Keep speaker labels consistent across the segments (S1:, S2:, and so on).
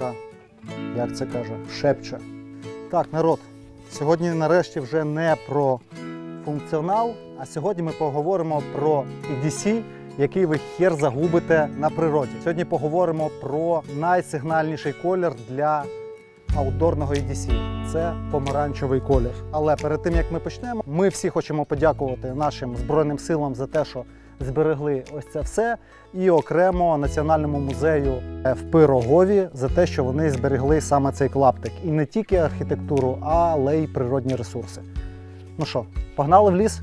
S1: така, як це каже, шепче. Так, народ, сьогодні нарешті вже не про функціонал, а сьогодні ми поговоримо про EDC, який ви хер загубите на природі. Сьогодні поговоримо про найсигнальніший колір для аутдорного EDC. Це помаранчевий колір. Але перед тим як ми почнемо, ми всі хочемо подякувати нашим збройним силам за те, що зберегли ось це все, і окремо Національному музею в Пирогові за те, що вони зберегли саме цей клаптик. І не тільки архітектуру, але й природні ресурси. Ну що, погнали в ліс?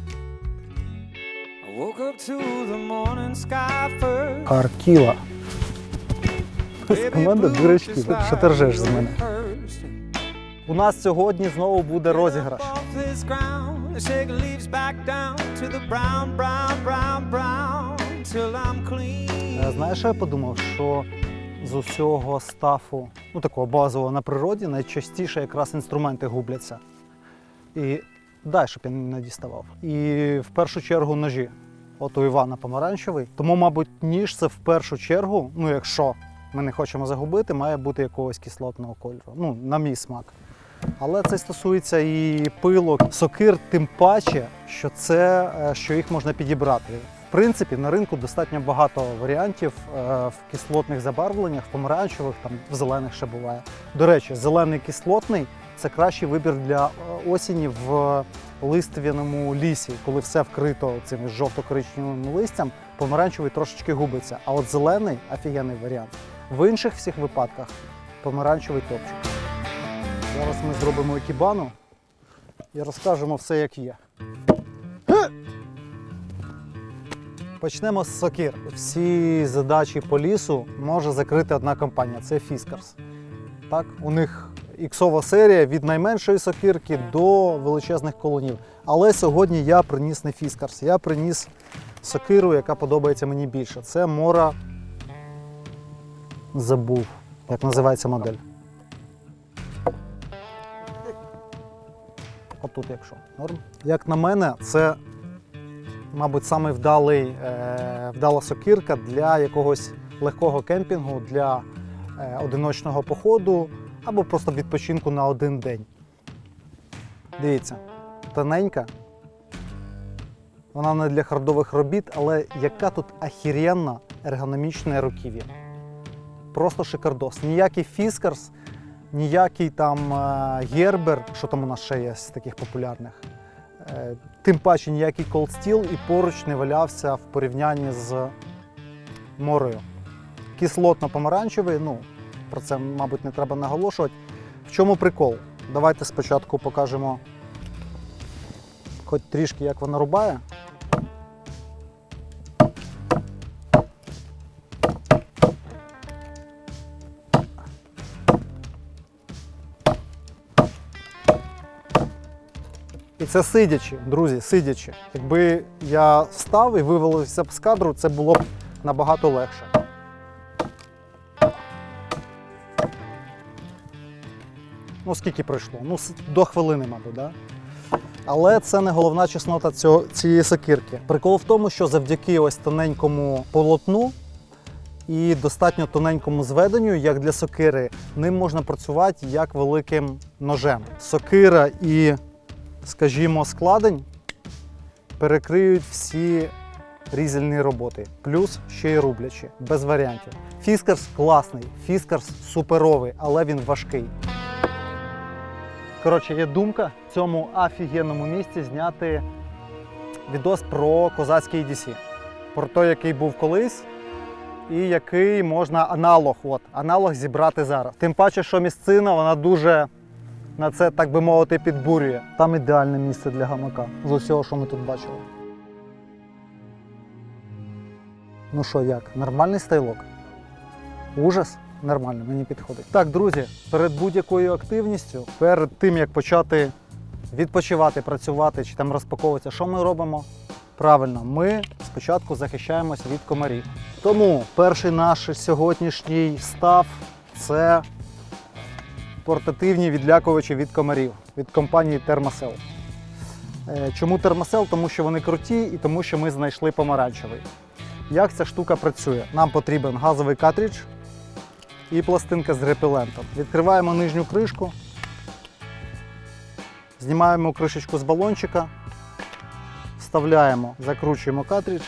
S1: Харкіла. З команди дурачки. Що ти ржеш з мене? У нас сьогодні знову буде розіграш.
S2: Off this ground, the shaking leaves back down to the brown, brown, brown, brown, till I'm clean.
S1: Е, Знаєш, я подумав, що з усього стафу, ну такого базового на природі, найчастіше якраз інструменти губляться. І дай, щоб я не діставав. І в першу чергу ножі. От у Івана помаранчевий. Тому, мабуть, ніж це в першу чергу, ну якщо ми не хочемо загубити, має бути якогось кислотного кольору. Ну, на мій смак. Але це стосується і пилок, сокир, тим паче, що це е, що їх можна підібрати. В принципі, на ринку достатньо багато варіантів е, в кислотних забарвленнях, в помаранчевих, там в зелених ще буває. До речі, зелений кислотний це кращий вибір для е, осені в листвяному лісі, коли все вкрито цим жовто-коричневим листям, помаранчевий трошечки губиться. А от зелений офігенний варіант. В інших всіх випадках помаранчевий топчик. Зараз ми зробимо екібану і розкажемо все, як є. Почнемо з сокир. Всі задачі по лісу може закрити одна компанія це Fiskars. Так, у них іксова серія від найменшої сокирки до величезних колонів. Але сьогодні я приніс не Fiskars, я приніс сокиру, яка подобається мені більше. Це Мора. Забув, як називається модель. Отут, якщо норм. Як на мене, це, мабуть, самий вдалий, е, вдала сокирка для якогось легкого кемпінгу, для е, одиночного походу або просто відпочинку на один день. Дивіться, тоненька. Вона не для хардових робіт, але яка тут ахіренна ергономічна руків'я. Просто шикардос. Ніякий фіскарс, ніякий там е, гербер, що там у нас ще є з таких популярних. Е, Тим паче ніякий Steel і поруч не валявся в порівнянні з морою. Кислотно-помаранчевий, ну, про це, мабуть, не треба наголошувати. В чому прикол? Давайте спочатку покажемо хоч трішки, як вона рубає. Це сидячи, друзі, сидячи. Якби я встав і вивалився б з кадру, це було б набагато легше. Ну, скільки пройшло? Ну, до хвилини, мабуть, да? Але це не головна чеснота цього, цієї сокирки. Прикол в тому, що завдяки ось тоненькому полотну і достатньо тоненькому зведенню, як для сокири, ним можна працювати як великим ножем. Сокира і скажімо, складень перекриють всі різальні роботи, плюс ще й рублячі, без варіантів. Фіскарс класний, фіскарс суперовий, але він важкий. Коротше, є думка в цьому офігенному місці зняти відос про козацький EDC. Про той, який був колись, і який можна аналог, от, аналог зібрати зараз. Тим паче, що місцина вона дуже на це, так би мовити, підбурює. Там ідеальне місце для гамака з усього, що ми тут бачили. Ну що, як? Нормальний стайлок? Ужас? Нормально, мені підходить. Так, друзі, перед будь-якою активністю, перед тим як почати відпочивати, працювати чи там розпаковуватися, що ми робимо? Правильно, ми спочатку захищаємося від комарів. Тому перший наш сьогоднішній став це портативні відлякувачі від комарів від компанії. Е, Чому Thermacell? Тому що вони круті і тому, що ми знайшли помаранчевий. Як ця штука працює? Нам потрібен газовий картридж і пластинка з репелентом. Відкриваємо нижню кришку, знімаємо кришечку з балончика, вставляємо, закручуємо картридж,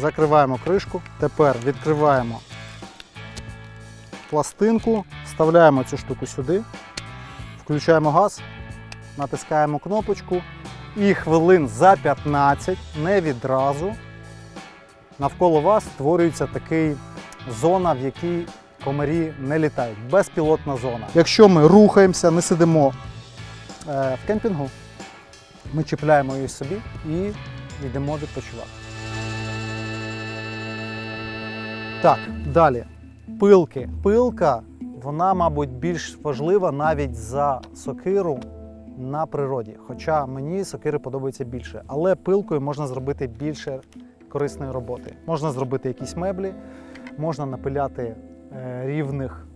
S1: закриваємо кришку. Тепер відкриваємо пластинку, вставляємо цю штуку сюди, включаємо газ, натискаємо кнопочку і хвилин за 15, не відразу, навколо вас створюється такий зона, в якій комарі не літають. Безпілотна зона. Якщо ми рухаємося, не сидимо е, в кемпінгу, ми чіпляємо її собі і йдемо відпочивати. Так, далі. Пилки. Пилка, вона, мабуть, більш важлива навіть за сокиру на природі. Хоча мені сокири подобаються більше. Але пилкою можна зробити більше корисної роботи. Можна зробити якісь меблі, можна напиляти е, рівних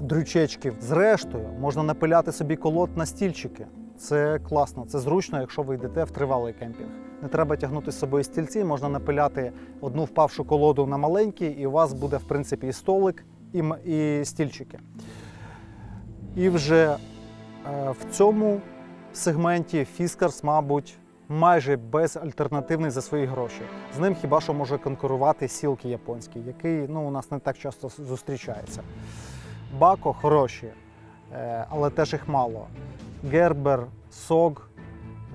S1: дрючечків. Зрештою, можна напиляти собі колод на стільчики. Це класно, це зручно, якщо ви йдете в тривалий кемпінг. Не треба тягнути з собою стільці, можна напиляти одну впавшу колоду на маленький, і у вас буде, в принципі, і столик, і, і стільчики. І вже е, в цьому сегменті Fiskars, мабуть, майже безальтернативний за свої гроші. З ним хіба що може конкурувати сілки японський, який ну, у нас не так часто зустрічається. Бако хороші, е, але теж їх мало. Гербер, Сог,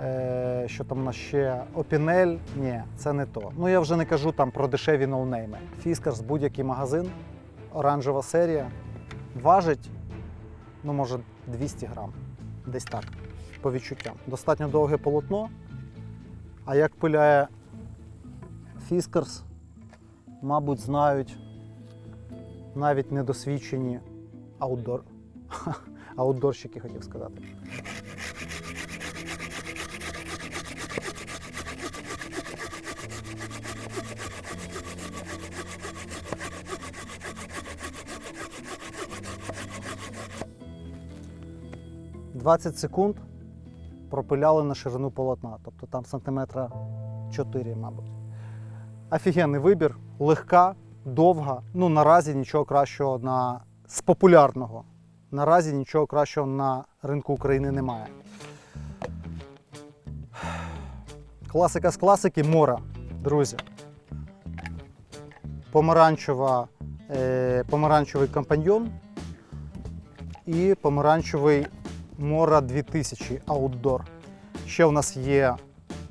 S1: е, що там у нас ще Опінель. Ні, це не то. Ну я вже не кажу там про дешеві ноунейми. Fiskars, будь-який магазин, оранжева серія, важить, ну може 200 грам. Десь так, по відчуттям. Достатньо довге полотно. А як пиляє Fiskars, мабуть, знають навіть недосвідчені аутдор. аутдорщики, хотів сказати. «20 секунд пропиляли на ширину полотна, тобто там сантиметра 4, мабуть. Офігенний вибір, легка, довга. Ну, наразі нічого кращого на з популярного. Наразі нічого кращого на ринку України немає. Класика з класики мора, друзі. Помаранчева, е, помаранчевий компаньйон і помаранчевий Мора 2000 Outdoor. Ще у нас є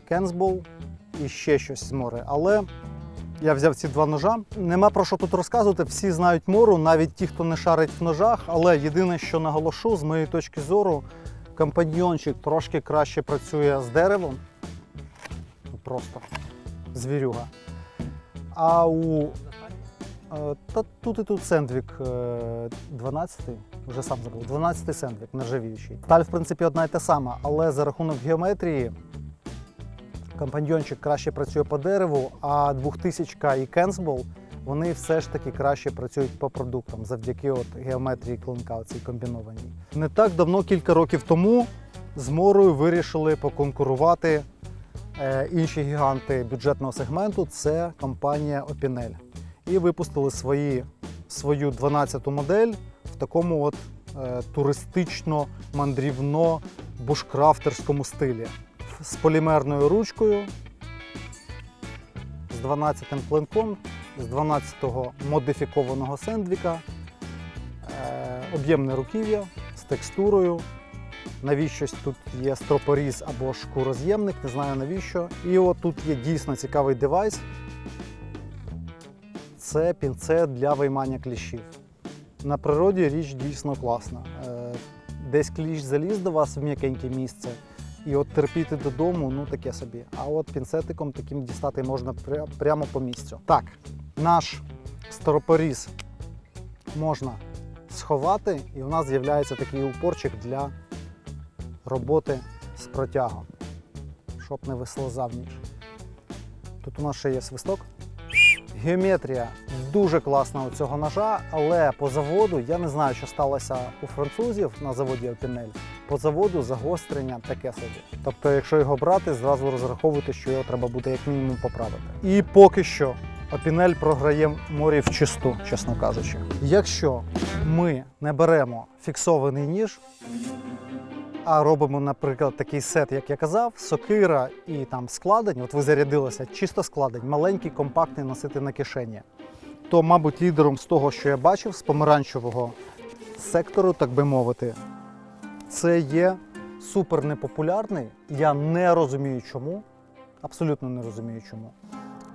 S1: Кенсбол і ще щось з море. Але я взяв ці два ножа. Нема про що тут розказувати. Всі знають мору, навіть ті, хто не шарить в ножах. Але єдине, що наголошу, з моєї точки зору, компаньйончик трошки краще працює з деревом. Просто звірюга. А у е, та тут і тут сендвік 12-й, вже сам забув, 12-й сендвік нержавіючий. Сталь, в принципі, одна й та сама, але за рахунок геометрії компаньйончик краще працює по дереву, а 2000 і Кенсбол вони все ж таки краще працюють по продуктам завдяки от геометрії клинка, цій комбінованій. Не так давно, кілька років тому, з морою вирішили поконкурувати е, інші гіганти бюджетного сегменту це компанія Opinel. І випустили свої, свою 12-ту модель в такому от е, туристично-мандрівно бушкрафтерському стилі. З полімерною ручкою, з 12-тим клинком, з 12-го модифікованого сендвіка, е, об'ємне руків'я з текстурою. Навіщось тут є стропоріз або шкуроз'ємник, не знаю навіщо. І от тут є дійсно цікавий девайс. Це пінцет для виймання кліщів. На природі річ дійсно класна. Е, Десь кліщ заліз до вас в м'якеньке місце, і от терпіти додому, ну таке собі. А от пінцетиком таким дістати можна прямо по місцю. Так, наш стропоріз можна сховати, і у нас з'являється такий упорчик для роботи з протягом, щоб не вислизав ніж. Тут у нас ще є свисток. Геометрія дуже класна у цього ножа, але по заводу я не знаю, що сталося у французів на заводі Opinel. По заводу загострення таке собі. Тобто, якщо його брати, зразу розраховуйте, що його треба буде як мінімум поправити. І поки що Опінель програє морі в чисту, чесно кажучи. Якщо ми не беремо фіксований ніж, а робимо, наприклад, такий сет, як я казав, сокира і там складень, от ви зарядилися, чисто складень, маленький, компактний носити на кишені, то, мабуть, лідером з того, що я бачив, з помаранчевого сектору, так би мовити, це є супер непопулярний. Я не розумію чому. Абсолютно не розумію чому.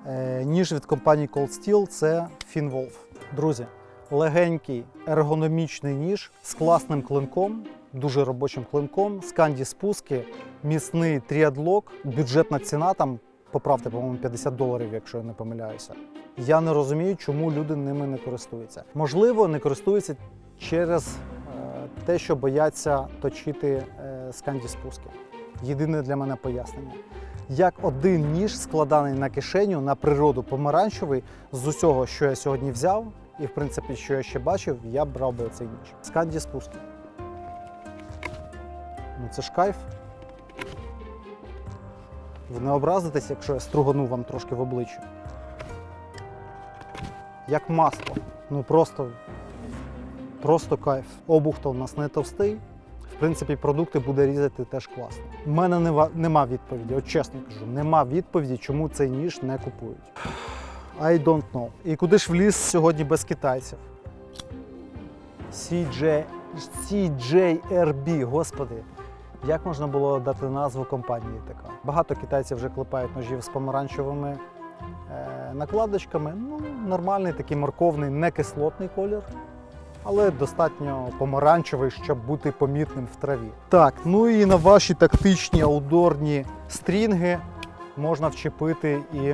S1: Е, ніж від компанії Cold Steel це Finwolf. Друзі, легенький ергономічний ніж з класним клинком, дуже робочим клинком, сканді спуски, міцний тріадлок, бюджетна ціна там, поправте, по-моєму, 50 доларів, якщо я не помиляюся. Я не розумію, чому люди ними не користуються. Можливо, не користуються через е, те, що бояться точити е, сканді спуски. Єдине для мене пояснення. Як один ніж складаний на кишеню на природу помаранчевий з усього, що я сьогодні взяв, і в принципі, що я ще бачив, я брав би цей ніж. Сканді спуски. Ну це ж кайф. Ви не образитесь, якщо я стругану вам трошки в обличчя. Як масло. Ну просто, просто кайф. Обух то у нас не товстий. В принципі, продукти буде різати теж класно. У мене нема, нема відповіді, от чесно кажу, нема відповіді, чому цей ніж не купують. I don't know. І куди ж вліз сьогодні без китайців? CJ, CJRB, господи. Як можна було дати назву компанії така? Багато китайців вже клепають ножів з помаранчевими е, накладочками. Ну, нормальний такий морковний, не кислотний колір але достатньо помаранчевий, щоб бути помітним в траві. Так, ну і на ваші тактичні аудорні стрінги можна вчепити і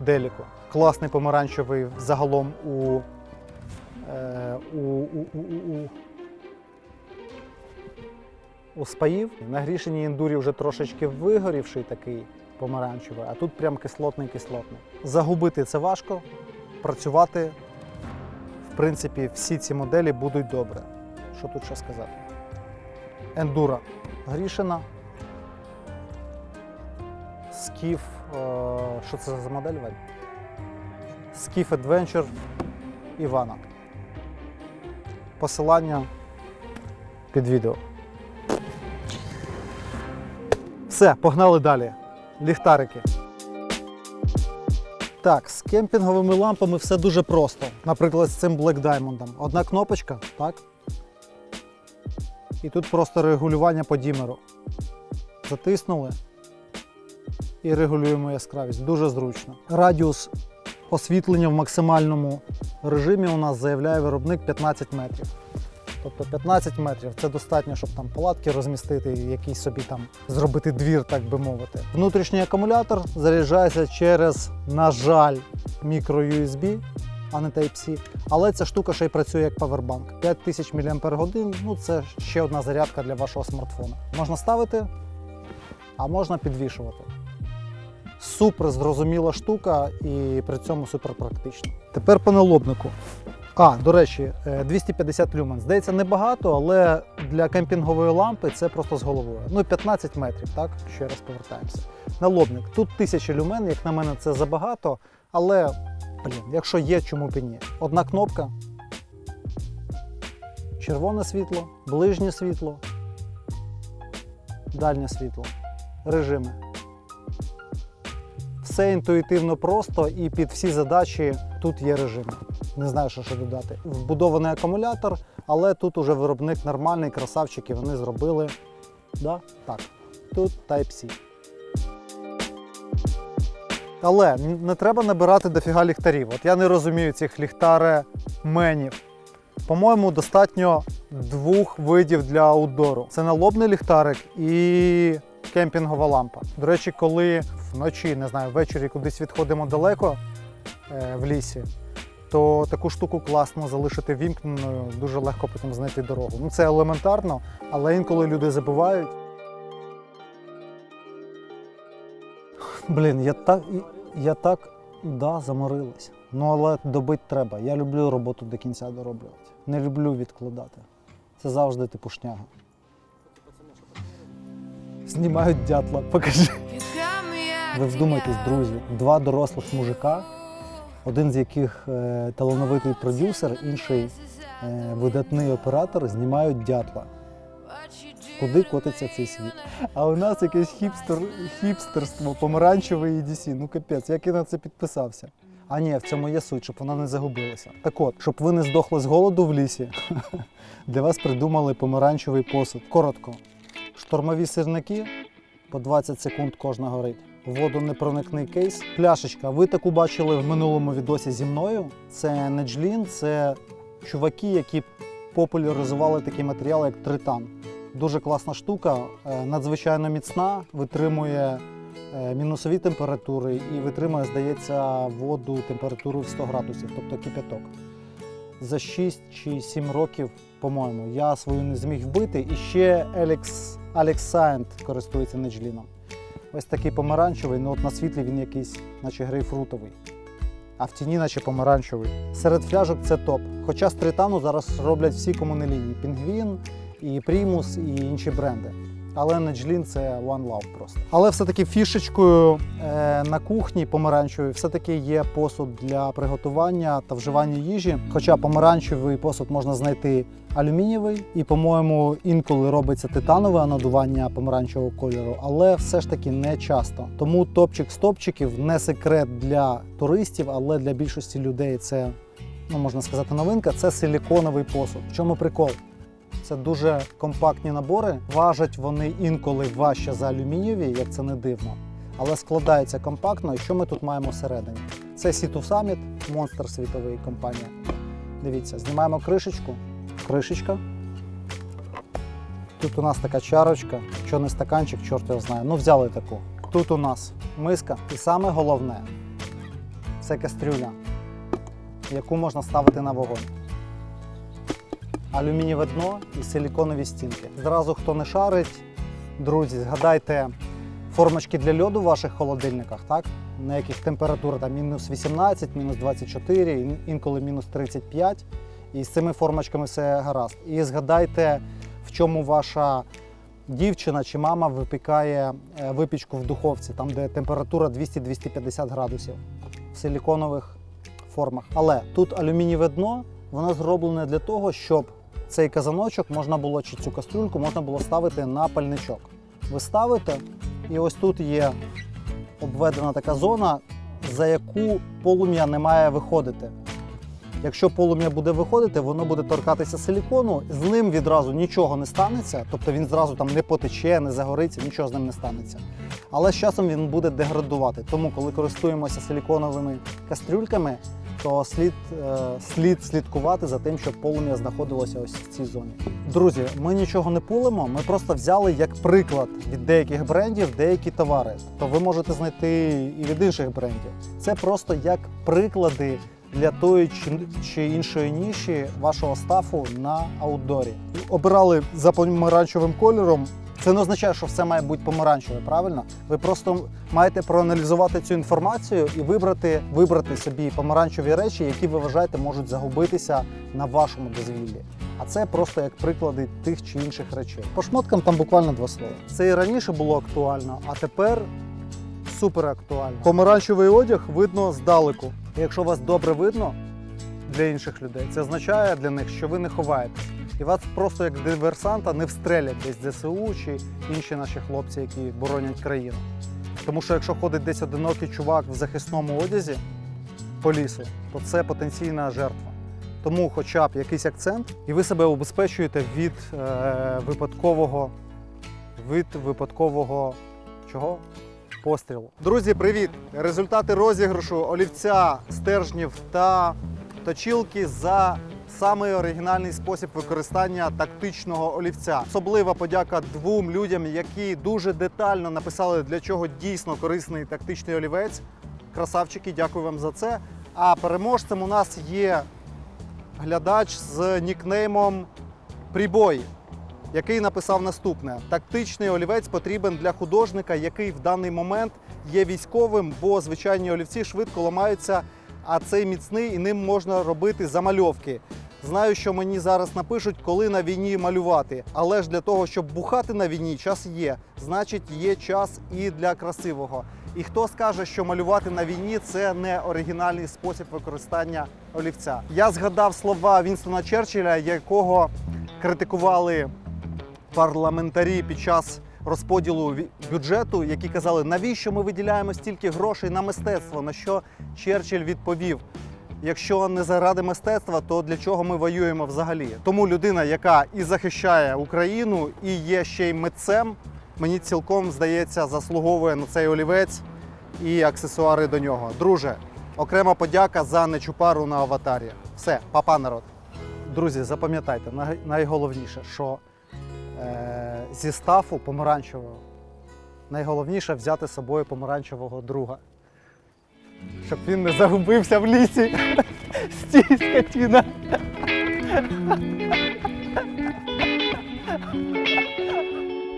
S1: деліко. Класний помаранчевий загалом у, е, у, у, у, у, у, у спаїв. На грішеній ендурі вже трошечки вигорівший такий помаранчевий, а тут прям кислотний-кислотний. Загубити це важко, працювати в принципі, всі ці моделі будуть добре. Що тут ще сказати? Ендура Грішина. Скіф. е, Що це за модель? Вадь? Скіф Adventure Івана. Посилання під відео. Все, погнали далі. Ліхтарики. Так, з кемпінговими лампами все дуже просто. Наприклад, з цим Black Diamond. Одна кнопочка, так? І тут просто регулювання по дімеру. Затиснули і регулюємо яскравість. Дуже зручно. Радіус освітлення в максимальному режимі у нас заявляє виробник 15 метрів. Тобто 15 метрів це достатньо, щоб там палатки розмістити, якийсь собі там зробити двір, так би мовити. Внутрішній акумулятор заряджається через, на жаль, мікро USB, а не Type-C. Але ця штука ще й працює як павербанк. 5000 мАч, ну це ще одна зарядка для вашого смартфона. Можна ставити, а можна підвішувати. Супер зрозуміла штука і при цьому супер практично. Тепер по налобнику. А, до речі, е, 250 люмен. Здається, небагато, але для кемпінгової лампи це просто з головою. Ну, 15 метрів, так? Ще раз повертаємося. Налобник. Тут 1000 люмен, як на мене, це забагато, але, блін, якщо є, чому б і ні. Одна кнопка. Червоне світло, ближнє світло, дальнє світло, режими. Все інтуїтивно просто і під всі задачі тут є режими. Не знаю, що ще додати. Вбудований акумулятор, але тут уже виробник нормальний, красавчики, вони зробили. Да? Так. Тут Type-C. Але не треба набирати дофіга ліхтарів. От я не розумію цих ліхтаременів. По-моєму, достатньо двох видів для аутдору. Це налобний ліхтарик і кемпінгова лампа. До речі, коли вночі, не знаю, ввечері кудись відходимо далеко е, в лісі, то таку штуку класно залишити вімкненою, дуже легко потім знайти дорогу. Ну це елементарно, але інколи люди забувають. Блін, я так, я так да, заморилась. Ну але добити треба. Я люблю роботу до кінця дороблювати. Не люблю відкладати. Це завжди типу шняга. Знімають дятла, покажи. Ви вдумайтесь, друзі, два дорослих мужика, один з яких е, талановитий продюсер, інший е, видатний оператор, знімають дятла. Куди котиться цей світ? А у нас якесь хіпстер, хіпстерство, помаранчеве EDC. Ну капець, як я на це підписався. А ні, в цьому є суть, щоб вона не загубилася. Так от, щоб ви не здохли з голоду в лісі, для вас придумали помаранчевий посуд. Коротко. Штормові сирники по 20 секунд кожна горить. Водонепроникний кейс. Пляшечка. Ви таку бачили в минулому відосі зі мною. Це не джлін, це чуваки, які популяризували такий матеріал, як тритан. Дуже класна штука, е, надзвичайно міцна, витримує е, мінусові температури і витримує, здається, воду температуру в 100 градусів, тобто кипяток. За 6 чи 7 років, по-моєму, я свою не зміг вбити. І ще Alex, Alex Saint користується неджліном. Ось такий помаранчевий, ну от на світлі він якийсь, наче грейпфрутовий. А в тіні, наче помаранчевий. Серед фляжок це топ. Хоча з тритану зараз роблять всі комунелінії. Пінгвін, і Примус, і інші бренди. Але Неджлін це One Love просто. Але все-таки фішечкою е, на кухні помаранчевої все-таки є посуд для приготування та вживання їжі. Хоча помаранчевий посуд можна знайти алюмінієвий, і, по-моєму, інколи робиться титанове анодування помаранчевого кольору, але все ж таки не часто. Тому топчик з топчиків не секрет для туристів, але для більшості людей це, ну можна сказати, новинка. Це силіконовий посуд. В чому прикол? Це дуже компактні набори. Важать вони інколи важче за алюмінієві, як це не дивно. Але складаються компактно. І що ми тут маємо всередині? Це C2 Summit, монстр світової компанії. Дивіться, знімаємо кришечку. Кришечка. Тут у нас така чарочка, що не стаканчик, чорт його знає. Ну, взяли таку. Тут у нас миска. І саме головне це кастрюля, яку можна ставити на вогонь алюмінієве дно і силіконові стінки. Зразу хто не шарить, друзі, згадайте формочки для льоду в ваших холодильниках, так? на яких температура там мінус 18, мінус 24, інколи мінус 35. І з цими формочками все гаразд. І згадайте, в чому ваша дівчина чи мама випікає е, випічку в духовці, там де температура 200-250 градусів в силіконових формах. Але тут алюмінієве дно, воно зроблене для того, щоб цей казаночок можна було чи цю кастрюльку можна було ставити на пальничок. Ви ставите, і ось тут є обведена така зона, за яку полум'я не має виходити. Якщо полум'я буде виходити, воно буде торкатися силікону, з ним відразу нічого не станеться, тобто він зразу там не потече, не загориться, нічого з ним не станеться. Але з часом він буде деградувати. Тому, коли користуємося силіконовими кастрюльками, то слід, е, слід слідкувати за тим, щоб полум'я знаходилося ось в цій зоні. Друзі, ми нічого не пулимо, ми просто взяли як приклад від деяких брендів деякі товари. То ви можете знайти і від інших брендів. Це просто як приклади для тої чи іншої ніші вашого стафу на аутдорі. Обирали за помаранчевим кольором. Це не означає, що все має бути помаранчеве, правильно? Ви просто маєте проаналізувати цю інформацію і вибрати, вибрати собі помаранчеві речі, які ви вважаєте можуть загубитися на вашому дозвіллі. А це просто як приклади тих чи інших речей. По шмоткам там буквально два слова. Це і раніше було актуально, а тепер супер актуально. Помаранчевий одяг видно здалеку. І якщо вас добре видно для інших людей, це означає для них, що ви не ховаєтесь. І вас просто як диверсанта не встрелять десь ЗСУ чи інші наші хлопці, які боронять країну. Тому що якщо ходить десь одинокий чувак в захисному одязі по лісу, то це потенційна жертва. Тому хоча б якийсь акцент, і ви себе убезпечуєте від е, випадкового від випадкового чого? Пострілу. Друзі, привіт! Результати розіграшу олівця, стержнів та точілки за самий оригінальний спосіб використання тактичного олівця. Особлива подяка двом людям, які дуже детально написали, для чого дійсно корисний тактичний олівець. Красавчики, дякую вам за це. А переможцем у нас є глядач з нікнеймом Прибой, який написав наступне: тактичний олівець потрібен для художника, який в даний момент є військовим, бо звичайні олівці швидко ламаються, а цей міцний і ним можна робити замальовки. Знаю, що мені зараз напишуть, коли на війні малювати, але ж для того, щоб бухати на війні, час є. Значить, є час і для красивого. І хто скаже, що малювати на війні це не оригінальний спосіб використання олівця? Я згадав слова Вінстона Черчилля, якого критикували парламентарі під час розподілу бюджету, які казали, навіщо ми виділяємо стільки грошей на мистецтво? На що Черчилль відповів: якщо не заради мистецтва, то для чого ми воюємо взагалі? Тому людина, яка і захищає Україну, і є ще й митцем, мені цілком здається, заслуговує на цей олівець і аксесуари до нього. Друже, окрема подяка за нечупару на аватарі. Все, папа народ. Друзі, запам'ятайте, найголовніше, що е, зі стафу помаранчевого найголовніше взяти з собою помаранчевого друга. Щоб він не загубився в лісі. Стій, скотіна.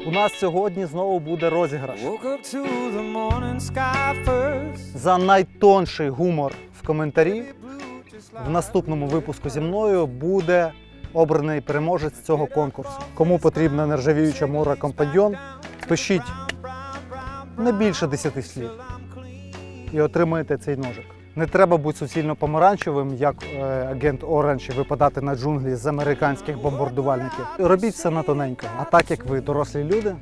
S1: У нас сьогодні знову буде розіграш. За найтонший гумор в коментарі в наступному випуску зі мною буде обраний переможець цього конкурсу. Кому потрібна нержавіюча мура компаньйон, пишіть не більше 10 слів і отримаєте цей ножик. Не треба бути суцільно помаранчевим, як е, агент Оранж, і випадати на джунглі з американських бомбардувальників. Робіть все на тоненько. А так як ви дорослі люди,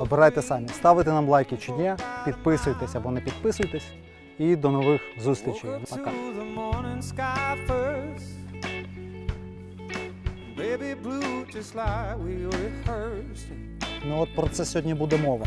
S1: обирайте самі, ставите нам лайки чи ні, підписуйтесь або не підписуйтесь. І до нових зустрічей. Пока.
S2: Baby blue just like we rehearsed.
S1: Ну от про це сьогодні буде мова.